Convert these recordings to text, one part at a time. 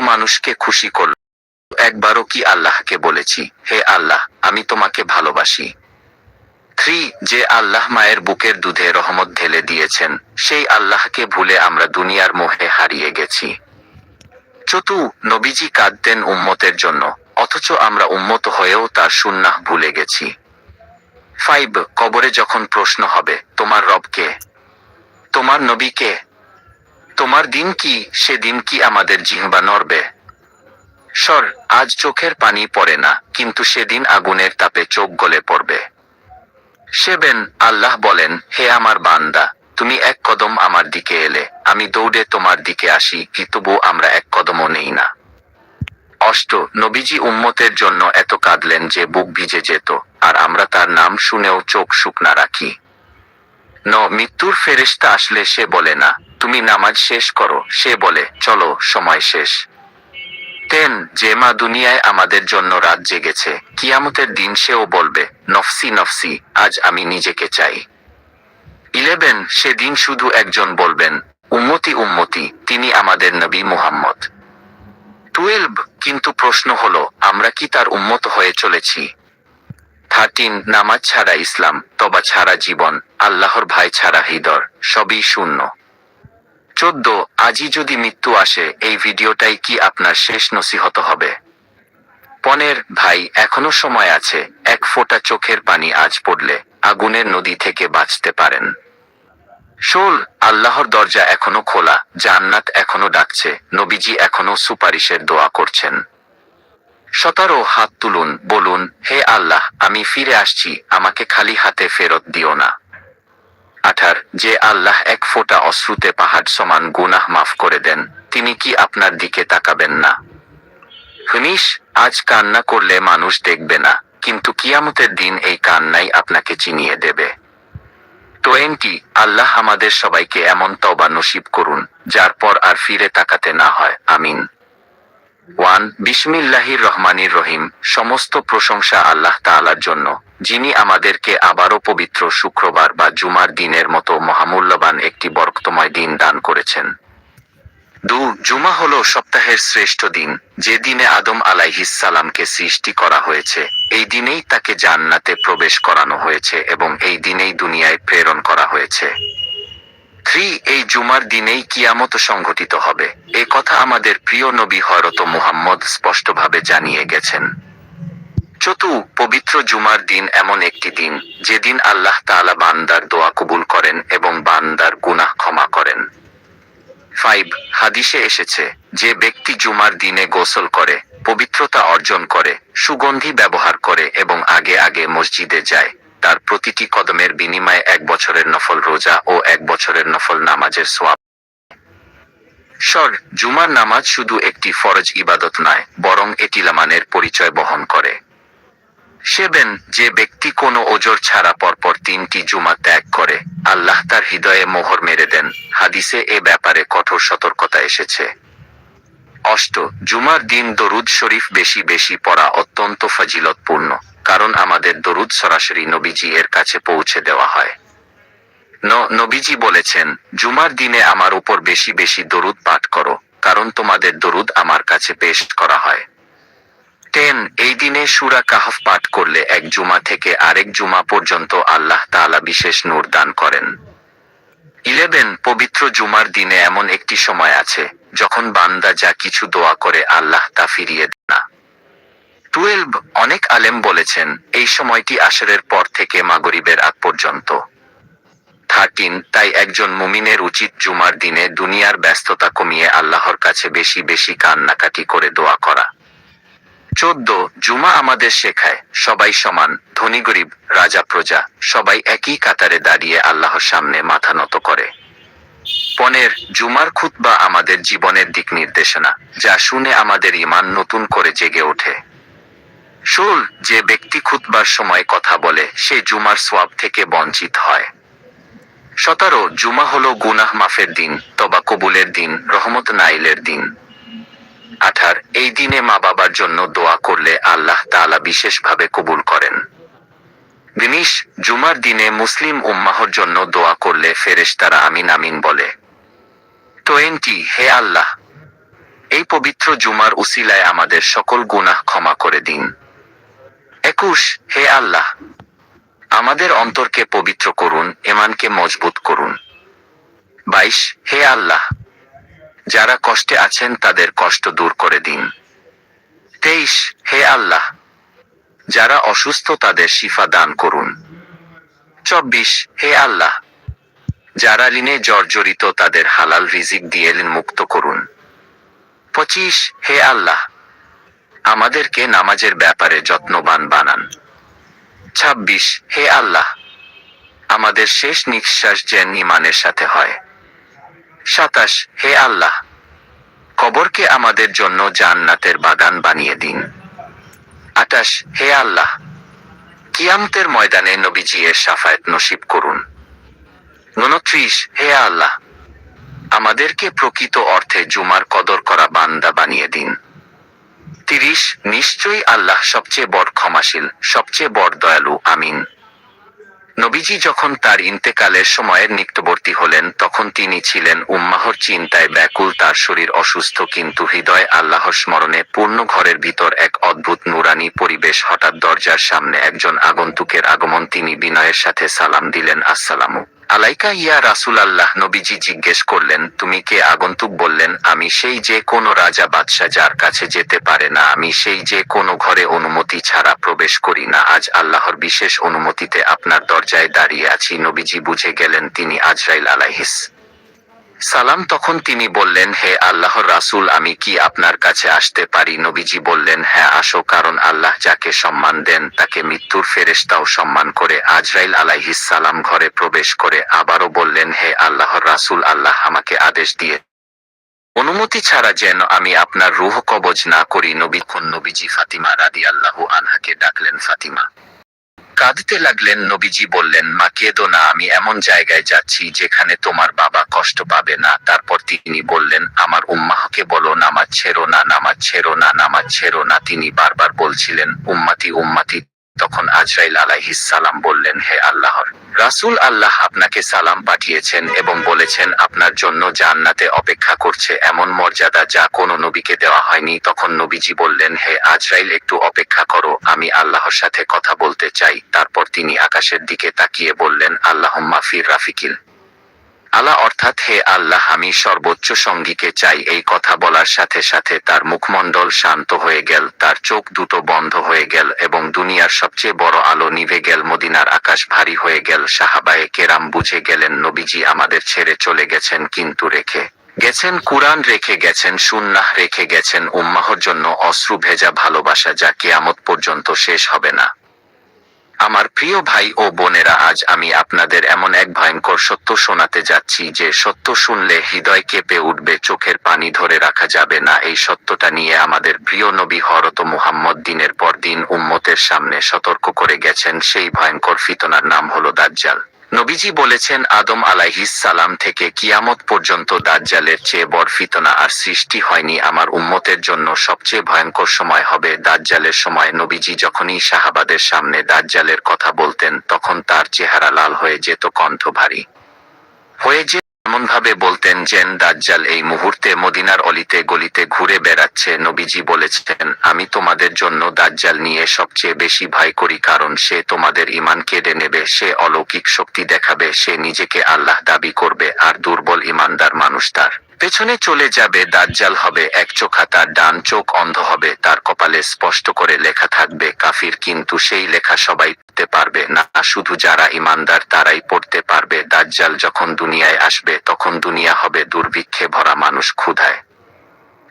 মানুষকে খুশি করল। একবারও কি আল্লাহকে বলেছি, হে আল্লাহ, আমি তোমাকে ভালোবাসি। থ্রি, যে আল্লাহ মায়ের বুকের দুধে রহমত ঢেলে দিয়েছেন, সেই আল্লাহকে ভুলে আমরা দুনিয়ার মোহে হারিয়ে গেছি। চতু, নবীজি কাঁদতেন উম্মতের জন্য, অথচ আমরা উম্মত হয়েও তার সুন্নাহ ভুলে গেছি। ফাইভ, কবরে যখন প্রশ্ন হবে, তোমার রবকে তোমার নবীকে তোমার দিন কি? সেদিন কি আমাদের জিহ্বা নড়বে? সর, আজ চোখের পানি পড়ে না, কিন্তু সেদিন আগুনের তাপে চোখ গলে পড়বে। সেবেন, আল্লাহ বলেন, হে আমার বান্দা, তুমি এক কদম আমার দিকে এলে, আমি দৌড়ে তোমার দিকে আসি, কি তবু আমরা এক কদমও নেই না। অষ্ট, নবীজি উম্মতের জন্য এত কাঁদলেন যে বুক ভিজে যেত, আর আমরা তার নাম শুনেও চোখ শুকনা রাখি। ন, মৃত্যুর ফেরেশতা আসলে সে বলে না। তুমি নামাজ শেষ করো, সে বলে, চলো, সময় শেষ। তেন যে মা দুনিয়ায় আমাদের জন্য রাত জেগেছে। কিয়ামতের দিন সেও বলবে, নফসি নফসি, আজ আমি নিজেকে চাই। ইলেভেন, সেদিন শুধু একজন বলবেন, উম্মতি উম্মতি, তিনি আমাদের নবী মুহাম্মদ। টুয়েলভ, কিন্তু প্রশ্ন হলো, আমরা কি তার উম্মত হয়ে চলেছি? থার্টিন নামাজ ছাড়া ইসলাম, তবা ছাড়া জীবন, আল্লাহর ভাই ছাড়া হৃদর সবই শূন্য। চোদ্দ আজই যদি মৃত্যু আসে, এই ভিডিওটাই কি আপনার শেষ নসিহত হবে? পনেরো, ভাই, এখনও সময় আছে, এক ফোঁটা চোখের পানি আজ পড়লে আগুনের নদী থেকে বাঁচতে পারেন। ষোল, আল্লাহর দরজা এখনও খোলা, জান্নাত এখনও ডাকছে, নবীজি এখনও সুপারিশের দোয়া করছেন। সতেরো, হাত তুলুন, বলুন, হে আল্লাহ, আমি ফিরে আসছি, আমাকে খালি হাতে ফেরত দিও না। আঠার, যে আল্লাহ এক ফোঁটা অশ্রুতে পাহাড় সমান গুনাহ মাফ করে দেন, তিনি কি আপনার দিকে তাকাবেন না? ফিনিশ আজ কান্না করলে মানুষ দেখবে না, কিন্তু কিয়ামতের দিন এই কান্নাই আপনাকে চিনিয়ে দেবে। টোয়েন্টি, আল্লাহ আমাদের সবাইকে এমন তবা নসিব করুন, যার পর আর ফিরে তাকাতে না হয়, আমিন। ওয়ান বিসমিল্লাহির রহমানির রহিম, সমস্ত প্রশংসা আল্লাহ তাআলার জন্য, যিনি আমাদেরকে আবারও পবিত্র শুক্রবার বা জুমার দিনের মতো মহামূল্যবান একটি বরকতময় দিন দান করেছেন। দু, জুমা হল সপ্তাহের শ্রেষ্ঠ দিন, যে দিনে আদম আলাইহিস সালামকে সৃষ্টি করা হয়েছে। এই দিনেই তাকে জান্নাতে প্রবেশ করানো হয়েছে এবং এই দিনেই দুনিয়ায় প্রেরণ করা হয়েছে। থ্রি এই জুমার দিনেই কিয়ামত সংঘটিত হবে। এ কথা আমাদের প্রিয় নবী হরত মুহাম্মদ স্পষ্টভাবে জানিয়ে গেছেন। চতু, পবিত্র জুমার দিন এমন একটি দিন, যেদিন আল্লাহ তাআলা বান্দার দোয়া কবুল করেন এবং বান্দার গুনাহ ক্ষমা করেন। ফাইভ হাদিসে এসেছে, যে ব্যক্তি জুমার দিনে গোসল করে, পবিত্রতা অর্জন করে, সুগন্ধি ব্যবহার করে এবং আগে আগে মসজিদে যায় তার প্রতিটি কদমের বিনিময়ে এক বছরের নফল রোজা ও এক বছরের নফল নামাজের সোয়াব। সর, জুমার নামাজ শুধু একটি ফরজ ইবাদত নয়, বরং এটি লামানের পরিচয় বহন করে। সেবেন, যে ব্যক্তি কোনো ওজোর ছাড়া পরপর তিনটি জুমা ত্যাগ করে, আল্লাহ তার হৃদয়ে মোহর মেরে দেন। হাদিসে এ ব্যাপারে কঠোর সতর্কতা এসেছে। অষ্ট। জুমার দিন দরুদ শরীফ বেশি বেশি পড়া অত্যন্ত ফজিলতপূর্ণ, কারণ আমাদের দরুদ সরাসরি নবীজি এর কাছে পৌঁছে দেওয়া হয়। নবীজি বলেছেন, জুমার দিনে আমার উপর বেশি বেশি দরুদ পাঠ করো, কারণ তোমাদের দরুদ আমার কাছে পেশ করা হয়। টেন, এই দিনে সুরা কাহফ পাঠ করলে এক জুমা থেকে আরেক জুমা পর্যন্ত আল্লাহ তাআলা বিশেষ নূর দান করেন। ইলেভেন পবিত্র জুমার দিনে এমন একটি সময় আছে, যখন বান্দা যা কিছু দোয়া করে আল্লাহ তা ফিরিয়ে দেন না। টুয়েলভ অনেক আলেম বলেছেন, এই সময়টি আসরের পর থেকে মাগরিবের আগ পর্যন্ত। থার্টিন, তাই একজন মুমিনের উচিত জুমার দিনে দুনিয়ার ব্যস্ততা কমিয়ে আল্লাহর কাছে বেশি বেশি কান্নাকাটি করে দোয়া করা। চোদ্দ জুমা আমাদের শেখায়। সবাই সমান, ধনী গরিব, রাজা প্রজা, সবাই একই কাতারে দাঁড়িয়ে আল্লাহর সামনে মাথা নত করে। পনেরো, জুমার খুতবা আমাদের জীবনের দিক নির্দেশনা, যা শুনে আমাদের ইমান নতুন করে জেগে ওঠে। ষোল, যে ব্যক্তি খুতবার সময় কথা বলে, সে জুমার সোয়াব থেকে বঞ্চিত হয়। সতেরো, জুমা হলো গুনাহ মাফের দিন, তবা কবুলের দিন, রহমত নাইলের দিন। আঠার, এই দিনে মা বাবার জন্য দোয়া করলে আল্লাহ তাআলা বিশেষভাবে কবুল করেন। বিনিশ জুমার দিনে মুসলিম উম্মাহর জন্য দোয়া করলে ফেরেশতারা আমিন আমিন বলে। টোয়েন্টি হে আল্লাহ, এই পবিত্র জুমার উসিলায় আমাদের সকল গুনাহ ক্ষমা করে দিন। একুশ, হে আল্লাহ, আমাদের অন্তরকে পবিত্র করুন এমানকে মজবুত করুন। বাইশ, হে আল্লাহ যারা কষ্টে আছেন, তাদের কষ্ট দূর করে দিন। তেইশ, হে আল্লাহ, যারা অসুস্থ, তাদের শিফা দান করুন। চব্বিশ, হে আল্লাহ, যারা ঋণে জর্জরিত, তাদের হালাল রিজিক দিয়ে মুক্ত করুন। পঁচিশ, হে আল্লাহ, আমাদেরকে নামাজের ব্যাপারে যত্নবান বানান। ছাব্বিশ, হে আল্লাহ, আমাদের শেষ নিঃশ্বাস যেন ইমানের সাথে হয়। সাতাশ, হে আল্লাহ, কবরকে আমাদের জন্য জান্নাতের বাগান বানিয়ে দিন। আটাশ হে আল্লাহ, কিয়ামতের ময়দানে নবীজি এর সাফায়াত নসিব করুন। উনত্রিশ, হে আল্লাহ, আমাদেরকে প্রকৃত অর্থে জুমার কদর করা বান্দা বানিয়ে দিন। তিরিশ, নিশ্চয়ই আল্লাহ সবচেয়ে বড় ক্ষমাশীল, সবচেয়ে বড় দয়ালু, আমিন। নবীজি যখন তার ইন্তেকালের সময়ের নিত্যবর্তী হলেন, তখন তিনি ছিলেন উম্মাহর চিন্তায় ব্যাকুল, তার শরীর অসুস্থ, কিন্তু হৃদয় আল্লাহর স্মরণে পূর্ণ ঘরের ভিতর এক অদ্ভুত নুরানি পরিবেশ হঠাৎ দরজার সামনে একজন আগন্তুকের আগমন তিনি বিনয়ের সাথে সালাম দিলেন, আসসালামু। আলাইকা ইয়া রাসুল আল্লাহ নবীজি জিজ্ঞেস করলেন, তুমি কে? আগন্তুক বললেন, আমি সেই যে কোনো রাজা বাদশাহ যার কাছে যেতে পারে না, আমি সেই যে কোনো ঘরে অনুমতি ছাড়া প্রবেশ করি না। আজ আল্লাহর বিশেষ অনুমতিতে আপনার দরজায় দাঁড়িয়ে আছি। নবীজি বুঝে গেলেন তিনি আজরাইল আলাইহিস। সালাম তখন তিনি বললেন, হে আল্লাহর রাসূল, আমি কি আপনার কাছে আসতে পারি? নবীজি বললেন হ্যাঁ আসো, কারণ আল্লাহ যাকে সম্মান দেন, তাকে মৃত্যুর ফেরেশতাও সম্মান করে আজরাইল সালাম ঘরে প্রবেশ করে আবারও বললেন, হে আল্লাহর রাসূল, আল্লাহ আমাকে আদেশ দিয়ে অনুমতি ছাড়া যেন আমি আপনার রুহ কবজ না করি। নবী নবীজি ফাতিমা রাদি আল্লাহু আনহাকে ডাকলেন, ফাতিমা কাঁদতে লাগলেন নবীজি বললেন, মা, কেঁদো না, আমি এমন জায়গায় যাচ্ছি যেখানে তোমার বাবা কষ্ট পাবে না। তারপর তিনি বললেন, আমার উম্মাহকে বলো, নামাজ ছেড়ো না, নামাজ ছেড়ো না, নামাজ ছেড়ো না। তিনি বারবার বলছিলেন, উম্মাতি উম্মাতি তখন আজরাইল সালাম বললেন, হে আল্লাহর রাসুল, আল্লাহ আপনাকে সালাম পাঠিয়েছেন এবং বলেছেন, আপনার জন্য জান্নাতে অপেক্ষা করছে এমন মর্যাদা যা কোনো নবীকে দেওয়া হয়নি। তখন নবীজি বললেন, হে আজরাইল, একটু অপেক্ষা করো, আমি আল্লাহর সাথে কথা বলতে চাই। তারপর তিনি আকাশের দিকে তাকিয়ে বললেন আল্লাহ মাফির রাফিকিল আল্লাহ অর্থাৎ হে আল্লাহ, আমি সর্বোচ্চ সঙ্গীকে চাই। এই কথা বলার সাথে সাথে তার মুখমণ্ডল শান্ত হয়ে গেল, তার চোখ দুটো বন্ধ হয়ে গেল এবং দুনিয়ার সবচেয়ে বড় আলো নিভে গেল, মদিনার আকাশ ভারী হয়ে গেল, সাহাবায়ে কেরাম বুঝে গেলেন, নবীজি আমাদের ছেড়ে চলে গেছেন কিন্তু রেখে গেছেন, কুরআন রেখে গেছেন, সুন্নাহ রেখে গেছেন, উম্মাহর জন্য অশ্রু ভেজা ভালোবাসা যা কেয়ামত পর্যন্ত শেষ হবে না। আমার প্রিয় ভাই ও বোনেরা, আজ আমি আপনাদের এমন এক ভয়ঙ্কর সত্য শোনাতে যাচ্ছি যে সত্য শুনলে হৃদয় কেঁপে উঠবে, চোখের পানি ধরে রাখা যাবে না। এই সত্যটা নিয়ে আমাদের প্রিয় নবী হরত মুহাম্মদ দিনের পর দিন উম্মতের সামনে সতর্ক করে গেছেন। সেই ভয়ঙ্কর ফিতনার নাম হলো দাজ্জাল। নবীজি বলেছেন, আদম আলাইহিস সালাম থেকে কিয়ামত পর্যন্ত দাজ্জালের চেয়ে বড় ফিতনা আর সৃষ্টি হয়নি। আমার উম্মতের জন্য সবচেয়ে ভয়ঙ্কর সময় হবে দাজ্জালের সময়। নবীজি যখনই শাহাবাদের সামনে দাজ্জালের কথা বলতেন, তখন তার চেহারা লাল হয়ে যেত, কণ্ঠ ভারী। হয়ে যে এমন ভাবে বলতেন যেন দাজ্জাল এই মুহূর্তে মদিনার অলিতে গলিতে ঘুরে বেড়াচ্ছে। নবীজি বলেছেন, আমি তোমাদের জন্য দাজ্জাল নিয়ে সবচেয়ে বেশি ভয় করি কারণ সে তোমাদের ইমান কেড়ে নেবে, সে অলৌকিক শক্তি দেখাবে, সে নিজেকে আল্লাহ দাবি করবে, আর দুর্বল ইমানদার মানুষ তার পেছনে চলে যাবে, দাজ্জাল হবে, এক চোখা তার ডান চোখ অন্ধ হবে, তার কপালে স্পষ্ট করে লেখা থাকবে, কাফির কিন্তু সেই লেখা সবাই পড়তে পারবে না, শুধু যারা ইমানদার তারাই পড়তে পারবে, দাজ্জাল যখন দুনিয়ায় আসবে, তখন দুনিয়া হবে দুর্ভিক্ষে ভরা মানুষ ক্ষুধায়।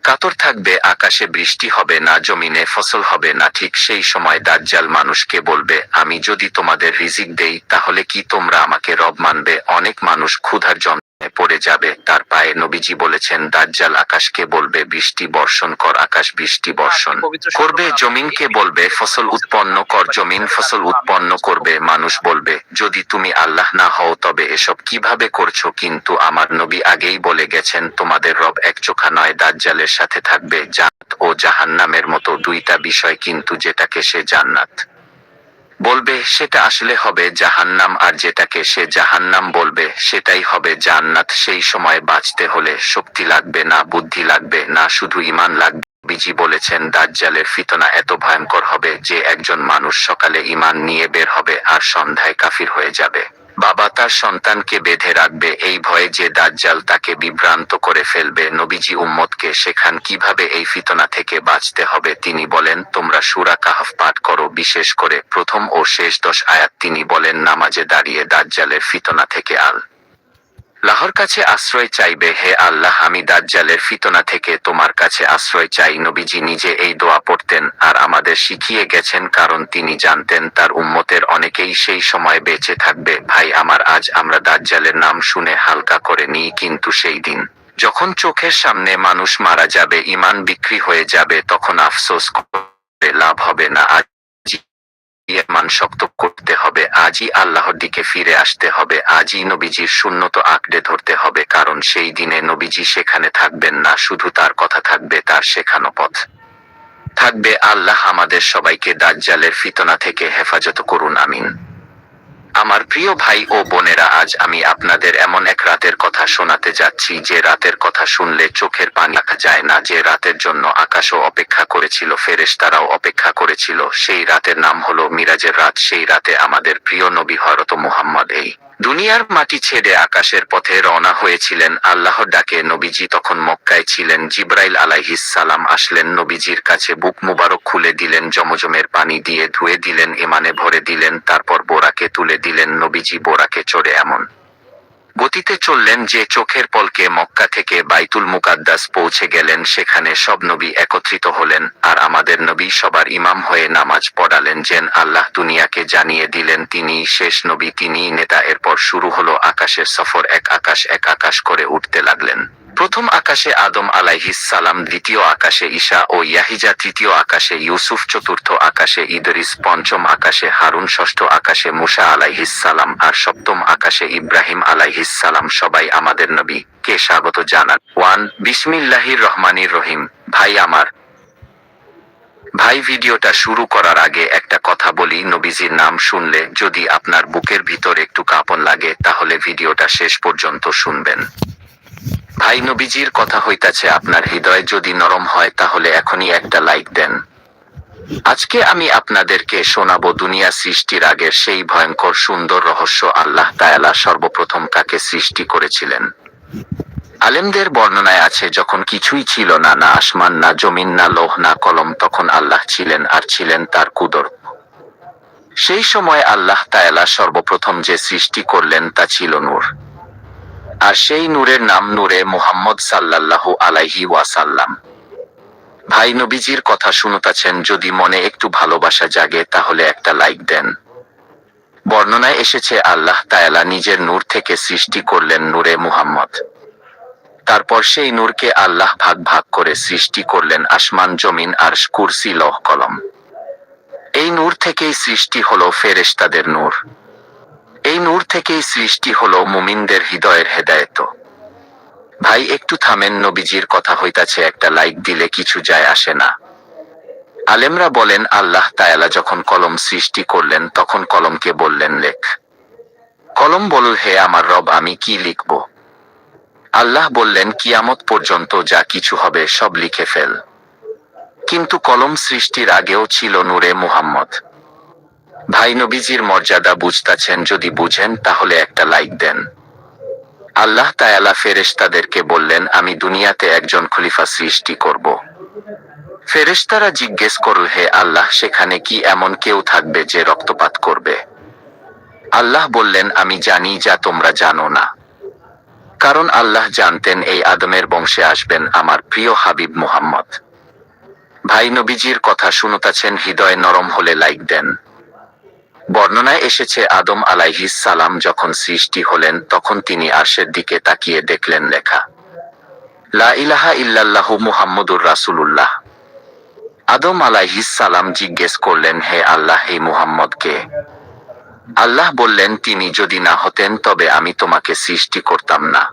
কাতর থাকবে, আকাশে বৃষ্টি হবে, না জমিনে ফসল হবে, না ঠিক সেই সময় দাজ্জাল মানুষকে বলবে, আমি যদি তোমাদের রিজিক দেই, তাহলে কি তোমরা আমাকে রব মানবে? অনেক মানুষ ক্ষুধার যন্ত্রণায় পড়ে যাবে। তার পায়ে নবীজি বলেছেন দাজ্জাল আকাশকে বলবে বৃষ্টি বর্ষণ কর আকাশ বৃষ্টি বর্ষণ করবে জমিনকে বলবে ফসল উৎপন্ন কর জমিন ফসল উৎপন্ন করবে মানুষ বলবে যদি তুমি আল্লাহ না হও তবে এসব কীভাবে করছ? কিন্তু আমার নবী আগেই বলে গেছেন তোমাদের রব এক চোখা নয় দাজ্জালের সাথে থাকবে জাত ও জাহান্নামের মতো দুইটা বিষয় কিন্তু যেটাকে সে জান্নাত। বলবে, সেটা আসলে হবে জাহান্নাম, আর যেটাকে সে জাহান্নাম বলবে, সেটাই হবে জান্নাত। সেই সময় বাঁচতে হলে শক্তি লাগবে না, বুদ্ধি লাগবে না, শুধু ইমান লাগবে। বিজি বলেছেন, দাজ্জালের ফিতনা এত ভয়ঙ্কর হবে যে একজন মানুষ সকালে ইমান নিয়ে বের হবে, আর সন্ধ্যায় কাফির হয়ে যাবে। বাবা তার সন্তানকে বেঁধে রাখবে। এই ভয়ে যে দাজ্জাল তাকে বিভ্রান্ত করে ফেলবে, নবীজি উম্মতকে সেখান কীভাবে এই ফিতনা থেকে বাঁচতে হবে তিনি বলেন, তোমরা সুরা কাহফ পাঠ করো, বিশেষ করে প্রথম ও শেষ দশ আয়াত তিনি বলেন, নামাজে দাঁড়িয়ে দাজ্জালের ফিতনা থেকে আল। লাহর কাছে আশ্রয় চাইবে, হে আল্লাহ, আমি দাজ্জালের ফিতনা থেকে তোমার কাছে আশ্রয় চাই। নবীজি নিজে এই দোয়া পড়তেন আর আমাদের শিখিয়ে গেছেন, কারণ তিনি জানতেন তার উম্মতের অনেকেই সেই সময় বেঁচে থাকবে। ভাই, আমার আজ আমরা দাজ্জালের নাম শুনে হালকা করে নিই কিন্তু সেই দিন। যখন চোখের সামনে মানুষ মারা যাবে ইমান বিক্রি হয়ে যাবে, তখন আফসোস লাভ হবে না। আজ ইমান শক্ত করতে হবে, আজই আল্লাহর দিকে ফিরে আসতে হবে, আজই নবীজির শূন্যত আঁকড়ে ধরতে হবে, কারণ সেই দিনে নবীজি সেখানে থাকবেন না, শুধু তার কথা থাকবে, তার শেখানো পথ। থাকবে আল্লাহ আমাদের সবাইকে দাজ্জালের ফিতনা থেকে হেফাজত করুন, আমিন। আমার প্রিয় ভাই ও বোনেরা, আজ আমি আপনাদের এমন এক রাতের কথা শোনাতে যাচ্ছি যে রাতের কথা শুনলে চোখের পানি রাখা যায় না। যে রাতের জন্য আকাশও অপেক্ষা করেছিল, ফেরেশতারাও অপেক্ষা করেছিল, সেই রাতের নাম হলো মিরাজের রাত। সেই রাতে আমাদের প্রিয় নবী হরত মুহাম্মদ, এই দুনিয়ার মাটি ছেড়ে আকাশের পথে রওনা হয়েছিলেন। আল্লাহ ডাকে, নবীজি তখন মক্কায় ছিলেন। জিব্রাইল আলাইহিস সালাম আসলেন। নবীজির কাছে বুক মুবারক খুলে দিলেন, জমজমের পানি দিয়ে ধুয়ে দিলেন, এমানে ভরে দিলেন, তারপর বোরাকে তুলে দিলেন। নবীজি বোরাকে চড়ে এমন গতিতে চললেন যে চোখের পলকে মক্কা থেকে বাইতুল মুকাদ্দাস পৌঁছে গেলেন, সেখানে সব নবী একত্রিত হলেন আর আমাদের নবী সবার ইমাম হয়ে নামাজ পড়ালেন যেন আল্লাহ দুনিয়াকে জানিয়ে দিলেন, তিনি শেষ নবী, তিনি নেতা। এরপর শুরু হলো আকাশের সফর, এক আকাশ এক আকাশ করে উঠতে লাগলেন। প্রথম আকাশে আদম সালাম, দ্বিতীয় আকাশে ঈশা ও ইয়াহিজা, তৃতীয় আকাশে ইউসুফ, চতুর্থ আকাশে ইদরিস, পঞ্চম আকাশে হারুন, ষষ্ঠ আকাশে মুসা সালাম আর সপ্তম আকাশে ইব্রাহিম সালাম। সবাই আমাদের নবী কে স্বাগত জানান। ওয়ান, বিসমিল্লাহির রহমানির রহিম। ভাই আমার, ভাই ভিডিওটা শুরু করার আগে একটা কথা বলি। নবীজির নাম শুনলে যদি আপনার বুকের ভিতর একটু কাঁপন লাগে, তাহলে ভিডিওটা শেষ পর্যন্ত শুনবেন। ভাই নবীজির কথা হইতাছে, আপনার হৃদয় যদি নরম হয়, তাহলে এখনই একটা লাইক দেন। আজকে আমি আপনাদেরকে শোনাবো দুনিয়া সৃষ্টির আগের সেই ভয়ঙ্কর সুন্দর রহস্য আল্লাহ তায়ালা সর্বপ্রথম কাকে সৃষ্টি করেছিলেন। আলেমদের বর্ণনায় আছে, যখন কিছুই ছিল না না আসমান, না জমিন, না লোহ, না কলম, তখন আল্লাহ ছিলেন আর ছিলেন তার কুদর সেই সময় আল্লাহ তায়ালা সর্বপ্রথম যে সৃষ্টি করলেন, তা ছিল নূর। আর সেই নূরের নাম নূরে মুহাম্মদ সাল্লাল্লাহু আলাইহি ওয়াসাল্লাম। ভাই নবীজির কথা শুনতাছেন, যদি মনে একটু ভালোবাসা জাগে, তাহলে একটা লাইক দেন। বর্ণনায় এসেছে, আল্লাহ তায়ালা নিজের নূর থেকে সৃষ্টি করলেন নূরে মুহাম্মদ। তারপর সেই নূরকে আল্লাহ ভাগ ভাগ করে সৃষ্টি করলেন আসমান, জমিন আর কুরসি লহ কলম। এই নূর থেকেই সৃষ্টি হলো ফেরেশতাদের নূর। এই নূর থেকেই সৃষ্টি হলো মুমিনদের হৃদয়ের হেদায়েত। ভাই, একটু থামেন, নবীজির কথা হইতাছে একটা লাইক দিলে কিছু যায় আসে না। আলেমরা বলেন, আল্লাহ তায়ালা যখন কলম সৃষ্টি করলেন, তখন কলমকে বললেন, লেখ। কলম বলল, হে আমার রব, আমি কি লিখব? আল্লাহ বললেন, কিয়ামত পর্যন্ত যা কিছু হবে সব লিখে ফেল। কিন্তু কলম সৃষ্টির আগেও ছিল নূরে মুহাম্মদ। ভাই নবীজির মর্যাদা বুঝতাছেন, যদি বুঝেন, তাহলে একটা লাইক দেন। আল্লাহ তায়ালা ফেরেশতাদেরকে বললেন, আমি দুনিয়াতে একজন খলিফা সৃষ্টি করব। ফেরেশতারা জিজ্ঞেস করল, হে আল্লাহ, সেখানে কি এমন কেউ থাকবে যে রক্তপাত করবে? আল্লাহ বললেন, আমি জানি যা তোমরা জানো না। কারণ আল্লাহ জানতেন এই আদমের বংশে আসবেন আমার প্রিয় হাবিব মুহাম্মদ। ভাই নবীজির কথা শুনতাছেন, হৃদয় নরম হলে লাইক দেন। বর্ণনায় এসেছে আদম আলাইহিস সালাম যখন সৃষ্টি হলেন, তখন তিনি আরশের দিকে তাকিয়ে দেখলেন লেখা, লা ইলাহা ইল্লাল্লাহু মুহাম্মদুর রাসূলুল্লাহ। আদম আলাইহিস সালাম জিজ্ঞেস করলেন, হে আল্লাহ এই মুহাম্মদকে? আল্লাহ বললেন, তিনি যদি না হতেন, তবে আমি তোমাকে সৃষ্টি করতাম না।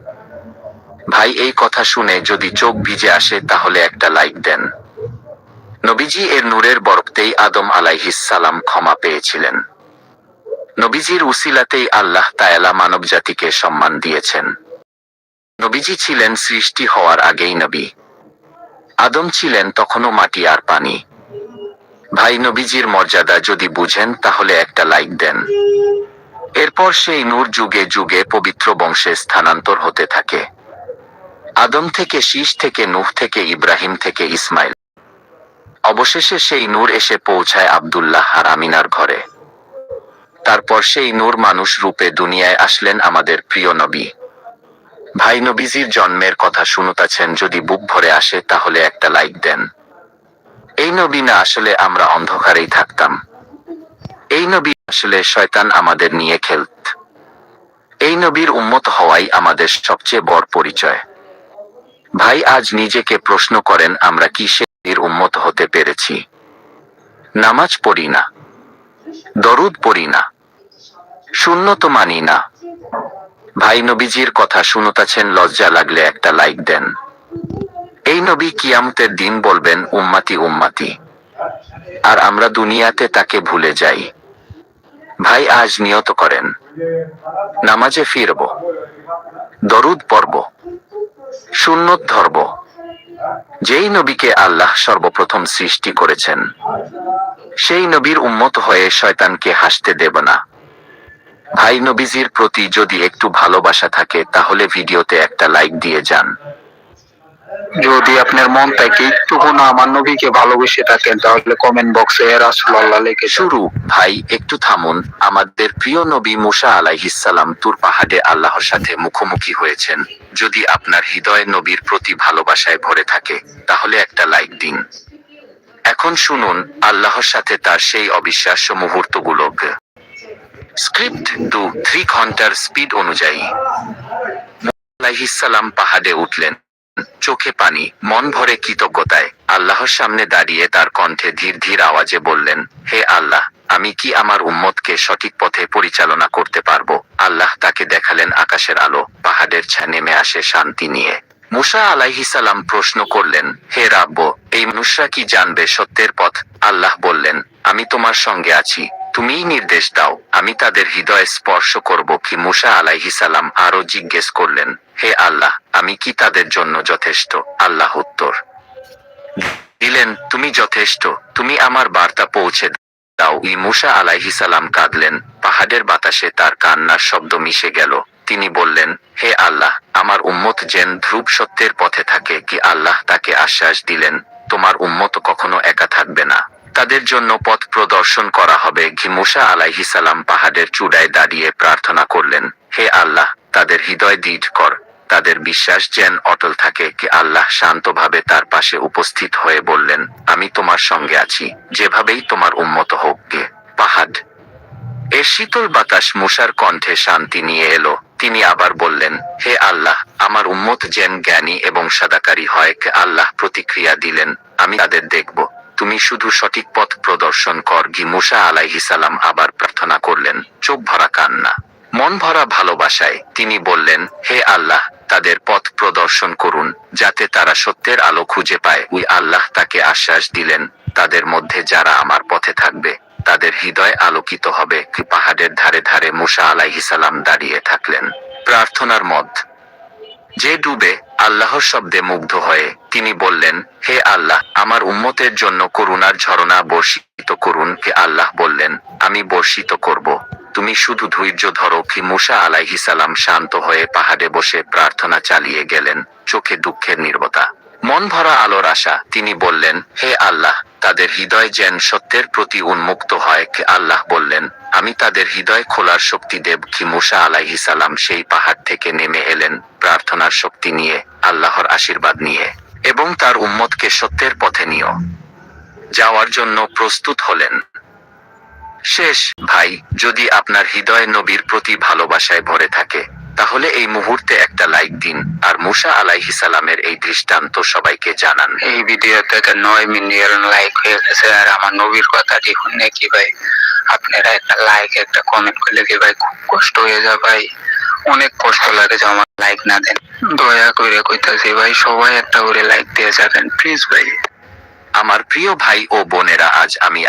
ভাই, এই কথা শুনে যদি চোখ ভিজে আসে, তাহলে একটা লাইক দেন। নবীজি এর নূরের বরফতেই আদম আলাইহিস সালাম ক্ষমা পেয়েছিলেন। নবীজির উসিলাতেই আল্লাহ তায়ালা মানবজাতিকে সম্মান দিয়েছেন। নবীজি ছিলেন সৃষ্টি হওয়ার আগেই নবী। আদম ছিলেন তখনও মাটি আর পানি। ভাই নবীজির মর্যাদা যদি বুঝেন, তাহলে একটা লাইক দেন। এরপর সেই নূর যুগে যুগে পবিত্র বংশে স্থানান্তর হতে থাকে। আদম থেকে শীষ থেকে নূহ থেকে ইব্রাহিম থেকে ইসমাইল। অবশেষে সেই নূর এসে পৌঁছায় আব্দুল্লাহ আর আমিনার ঘরে। তারপর সেই নূর মানুষ রূপে দুনিয়ায় আসলেন আমাদের প্রিয় নবী। ভাই নবীজির জন্মের কথা শুনতাছেন, যদি বুক ভরে আসে তাহলে একটা লাইক দেন। এই নবী না আসলে আমরা অন্ধকারেই থাকতাম। এই নবী আসলে শয়তান আমাদের নিয়ে খেলত। এই নবীর উন্মত হওয়াই আমাদের সবচেয়ে বড় পরিচয়। ভাই আজ নিজেকে প্রশ্ন করেন, আমরা কি সেই উন্মত হতে পেরেছি? নামাজ পড়ি না, দরুদ পড়ি না শূন্য তো মানি না। ভাই নবীজির কথা শুনতাছেন, লজ্জা লাগলে একটা লাইক দেন। এই নবী কিয়ামতের দিন বলবেন, উম্মাতি উম্মাতি। আর আমরা দুনিয়াতে তাকে ভুলে যাই। ভাই, আজ নিয়ত করেন, নামাজে ফিরব, দরুদ পড়ব, সুন্নত ধরব। যেই নবীকে আল্লাহ সর্বপ্রথম সৃষ্টি করেছেন, সেই নবীর উম্মত হয়ে শয়তানকে হাসতে দেব না। ভাই নবীজির প্রতি যদি একটু ভালোবাসা থাকে, তাহলে ভিডিওতে একটা লাইক দিয়ে যান। যদি আপনার মন থেকে একটু কোনো আমার নবীকে ভালোবেসে থাকেন, তাহলে কমেন্ট বক্সে রাসুল্লাহ লিখে শুরু। ভাই, একটু থামুন। আমাদের প্রিয় নবী মুসা আলাইহিসাল্লাম তুর পাহাড়ে আল্লাহর সাথে মুখোমুখি হয়েছেন। যদি আপনার হৃদয় নবীর প্রতি ভালোবাসায় ভরে থাকে, তাহলে একটা লাইক দিন। এখন শুনুন, আল্লাহর সাথে তার সেই অবিশ্বাস্য মুহূর্তগুলো স্ক্রিপ্ট দু থ্রি ঘণ্টার স্পিড অনুযায়ী। আলাইহিসাল্লাম পাহাড়ে উঠলেন। চোখে পানি, মন ভরে কৃতজ্ঞতায় আল্লাহর সামনে দাঁড়িয়ে তার কণ্ঠে ধীর ধীর আওয়াজে বললেন, হে আল্লাহ, আমি কি আমার উম্মতকে সঠিক পথে পরিচালনা করতে পারব? আল্লাহ তাকে দেখালেন আকাশের আলো, পাহাড়ের ছা নেমে আসে শান্তি নিয়ে। মুসা আলাইহিসাল্লাম প্রশ্ন করলেন, হে রাব্ব, এই মানুষরা কি জানবে সত্যের পথ? আল্লাহ বললেন, আমি তোমার সঙ্গে আছি। তুমিই নির্দেশ দাও, আমি তাদের হৃদয়ে স্পর্শ করব কি মুসা আলাইহিসাল্লাম আরও জিজ্ঞেস করলেন, হে আল্লাহ, আমি কি তাদের জন্য যথেষ্ট? আল্লাহ উত্তর, দিলেন, তুমি যথেষ্ট, তুমি আমার বার্তা পৌঁছে দাও। ই মুসা আলাইহিসাল্লাম কাঁদলেন, পাহাড়ের বাতাসে তার কান্নার শব্দ মিশে গেল। তিনি বললেন, হে আল্লাহ, আমার উম্মত যেন ধ্রুব সত্যের পথে থাকে, কি আল্লাহ তাকে আশ্বাস দিলেন, তোমার উম্মত কখনো একা থাকবে না। তাদের জন্য পথ প্রদর্শন করা হবে। ঘি মুসা আলাইহিসাল্লাম পাহাড়ের চূড়ায় দাঁড়িয়ে প্রার্থনা করলেন, হে আল্লাহ, তাদের হৃদয় দৃঢ় কর। তাদের বিশ্বাস যেন অটল থাকে, কি আল্লাহ শান্তভাবে তার পাশে উপস্থিত হয়ে বললেন, আমি তোমার সঙ্গে আছি। যেভাবেই তোমার উন্মত হোক গে। পাহাড়। এর শীতল বাতাস মুসার কণ্ঠে শান্তি নিয়ে এলো। তিনি আবার বললেন, হে আল্লাহ, আমার উম্মত যেন জ্ঞানী এবং সাদাকারী হয়, কে আল্লাহ প্রতিক্রিয়া দিলেন। আমি তাদের দেখব। তুমি শুধু সঠিক পথ প্রদর্শন কর, গি মুসা আলাইহিসাল্লাম আবার প্রার্থনা করলেন, চোখ ভরা কান্না। মন ভরা ভালোবাসায় তিনি বললেন, হে আল্লাহ, তাদের পথ প্রদর্শন করুন, যাতে তারা সত্যের আলো খুঁজে পায়। উই আল্লাহ তাকে আশ্বাস দিলেন, তাদের মধ্যে যারা আমার পথে থাকবে, তাদের হৃদয় আলোকিত হবে, কি পাহাড়ের ধারে ধারে মুসা আলাইহিসাল্লাম দাঁড়িয়ে থাকলেন। প্রার্থনার মধ্য যে ডুবে আল্লাহর শব্দে মুগ্ধ হয়ে তিনি বললেন, হে আল্লাহ, আমার উম্মতের জন্য করুণার ঝরনা বর্ষিত করুন। কে আল্লাহ বললেন, আমি বর্ষিত করব। তুমি শুধু ধৈর্য ধরো। কি মুসা আলাইহি সালাম শান্ত হয়ে পাহাড়ে বসে প্রার্থনা চালিয়ে গেলেন, চোখে দুঃখের নির্বতা। মন ভরা আলোর আশা, তিনি বললেন, হে আল্লাহ, তাদের হৃদয় যেন সত্যের প্রতি উন্মুক্ত হয়। কে আল্লাহ বললেন আমি তাদের হৃদয় খোলার শক্তি দেব কি মুসা আলাইহিসালাম সেই পাহাড় থেকে নেমে এলেন প্রার্থনার শক্তি নিয়ে, আল্লাহর আশীর্বাদ নিয়ে, এবং তার উম্মতকে সত্যের পথে নিয়ে যাওয়ার জন্য প্রস্তুত হলেন। শেষ, ভাই, যদি আপনার হৃদয় নবীর প্রতি ভালোবাসায় ভরে থাকে তাহলে এই মুহূর্তে একটা লাইক দিন আর মুসা আলাইহিসালামের এই দৃষ্টান্ত সবাইকে জানান। এই ভিডিও থেকে নয় মিলিয়ন লাইক হয়ে গেছে আর আমার নবীর কথাটি শুনে কি ভাই? আপনারা একটা লাইক একটা কমেন্ট করলে কি ভাই খুব কষ্ট হয়ে যায় ভাই? অনেক কষ্ট লাগে যে আমার লাইক না দেন। দয়া করে কইতাছি ভাই সবাই একটা করে লাইক দিয়ে যাবেন প্লিজ ভাই। আমার প্রিয় ভাই ও বোনেরা আজ আমি